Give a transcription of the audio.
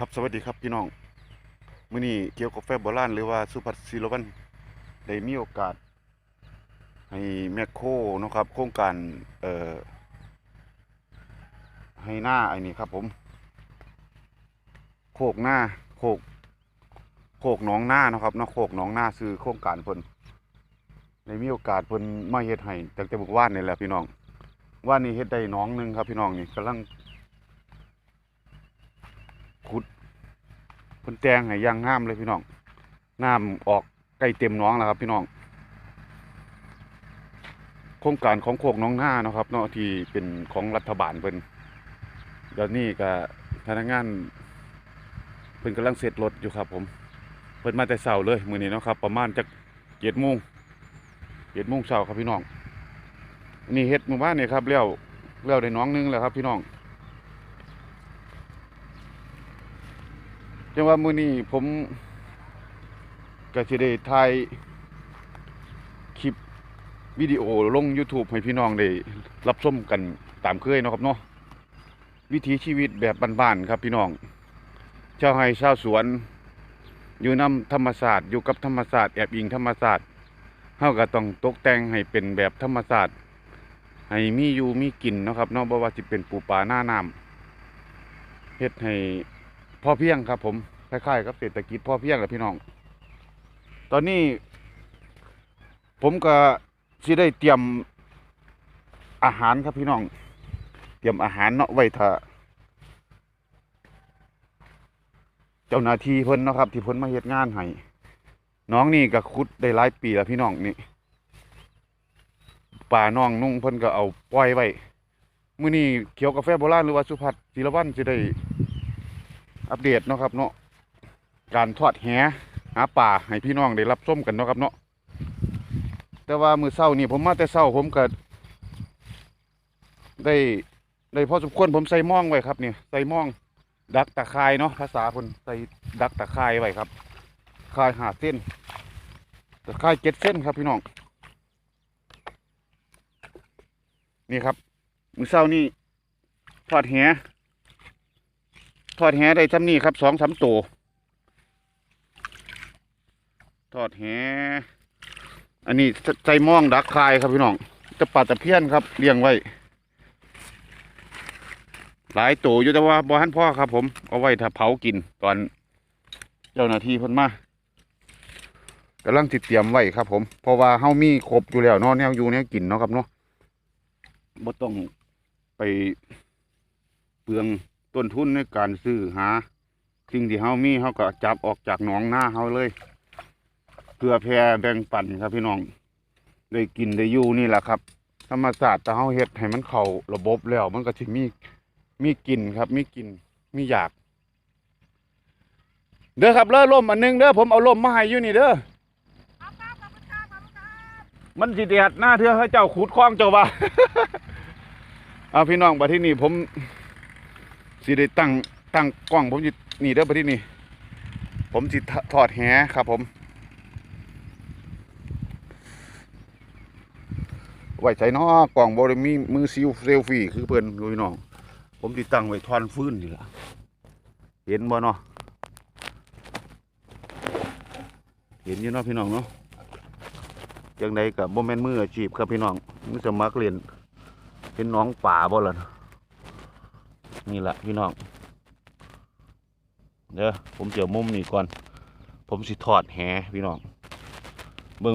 ครับสวัสดีครับพี่น้องมื้อนี้เกี่ยวกับแฟโบราณหรือว่าสุภัทศิลวันได้มีโอกาส ให้แมคโครนะครับ โครงการเอ่อให้หน้าไอ้นี่ครับผม โคกหน้าโคกโคกหนองหน้านะครับเนาะโคกหนองหน้าซื้อโครงการเพิ่นได้มีโอกาสเพิ่นมาเฮ็ดให้ตั้งแต่บุกว่านนี่แหละพี่น้องว่านนี้เฮ็ดได้น้องหนึงครับพี่น้องนี่กำลัง ขุดเพิ่นแตงให้อย่างงามเลยพี่น้องน้ำออกใกล้เต็มน้องแล้วครับ พี่น้อง โครงการของโคกน้องหน้านะครับเนาะที่เป็นของรัฐบาลเพิ่นเดี๋ยวนี้ก็พนักงานเพิ่นกำลังเสร็จรถอยู่ครับผม เพิ่นมาแต่เช้าเลยมือนี้นะครับ ประมาณจัก7:00น7:00นเช้าครับพี่น้องนี่เฮ็ดหมู่บ้านนี่ครับแล้วแล้วได้น้องนึงแล้วครับพี่น้อง จังว่ามื้อนี้ผมก็สิได้ถ่ายคลิปวิดีโอลง YouTube ให้พี่น้องได้รับชมกันตามเคยเนาะครับเนาะวิถีชีวิตแบบบ้านๆครับพี่น้องชาวไร่ชาวสวน อยู่นำธรรมศาสตร์อยู่กับธรรมศาสตร์แอบอิงธรรมศาสตร์เฮาก็ต้องตกแต่งให้เป็นแบบธรรมศาสตร์ให้มีอยู่มีกินเนาะครับเนาะบ่ว่าสิเป็นปูปลาหน้าน้ำเฮ็ดให้ อเพียงครับ ผมคล้ายๆกับเศรษฐกิจพอเพียงแหละพี่น้อง ตอนนี้ ผมก็สิได้เตรียมอาหารครับพี่น้อง เตรียมอาหารเนาะไว้ถ้าเจ้าหน้าที่เพิ่นนะครับ ที่เพิ่นมาเฮ็ดงานให้น้องนี่ก็ขุดได้หลายปีแล้วพี่น้องนี่ป่าน้องนุ่งเพิ่นก็เอาปล่อยไว้มื้อนี้เขียวกาแฟโบราณหรือว่าสุภัทรศิลวันสิได้ อัปเดตเนาะครับเนาะการทอดแหหาป่าให้พี่น้องได้รับชมกันเนาะครับเนาะแต่ว่ามือเศร้านี่ผมมาแต่เศร้าผมก็ได้ได้พอสมควรผมใส่ม่องไว้ครับเนี่ยใส่ม่อง ดักตะไคร่เนาะภาษาคนใส่ดักตะไคร่ไว้ครับ คายหาเส้นตะไคร่เจ็ดเส้นครับพี่น้องนี่ครับมือเศร้านี่ทอดแห ทอดแหได้ซ้ำนี่ครับสองสามตัวทอดแหอันนี้ใจม่องดักคายครับพี่น้องจะปลาตะเพี้ยนครับเลี้ยงไว้ หลายตัวอยู่แต่ว่าบ่หันพ่อครับ ผมเอาไว้ถ้าเผากินตอนเจ้าหน้าที่พิ่นมากำลังติดเตรียมไว้ครับ ผมเพราะว่าเฮามีครบอยู่แล้วเนาะแนวอยู่แนวกินเนาะครับเนาะบ่ต้องไปเปลือง ต้นทุนในการซื้อหาสิ่งที่เฮามีเฮาก็จับออกจากหนองหน้าเฮาเลย เพื่อแพร่แบ่งปันครับพี่น้องได้กินได้อยู่นี่แหละครับ ธรรมศาสตร์แต่เฮาเฮ็ดให้มันเข้าระบบแล้ว มันก็สิมีมีกินครับ มีกินมีอยาก เด้อครับเด้อล่มอันหนึงเด้อผมเอาล่มมาให้อยู่นี่เด้อมันสิแดดหน้าเทือให้เจ้าขุดคล้องเจ้าว่าเอาพี่น้องบัดที่นี่ผม สิได้ตั้งตั้งกล้องผมสินี่เด้อไปที่นี่ ผมสิททอดแหครับผม ไว้ใส่นอกล่องบริมีมือซิลเซลฟี่คือเพิ่นดูพี่น้อง ผมติดตั้งไว้ทอนฟื้นนี่ละเห็นบ่เนาะเห็นอยู่เนาะพี่น้องเนาะจังใดกับโมเมนต์มืออาชีพครับพี่น้องมือสมัครเรียนเป็นน้องป่าบ่ล่ะ นี่แหละพี่น้องเดี๋ยวผมเจอมุมนี่ก่อน ผมสิถอดแหพี่น้อง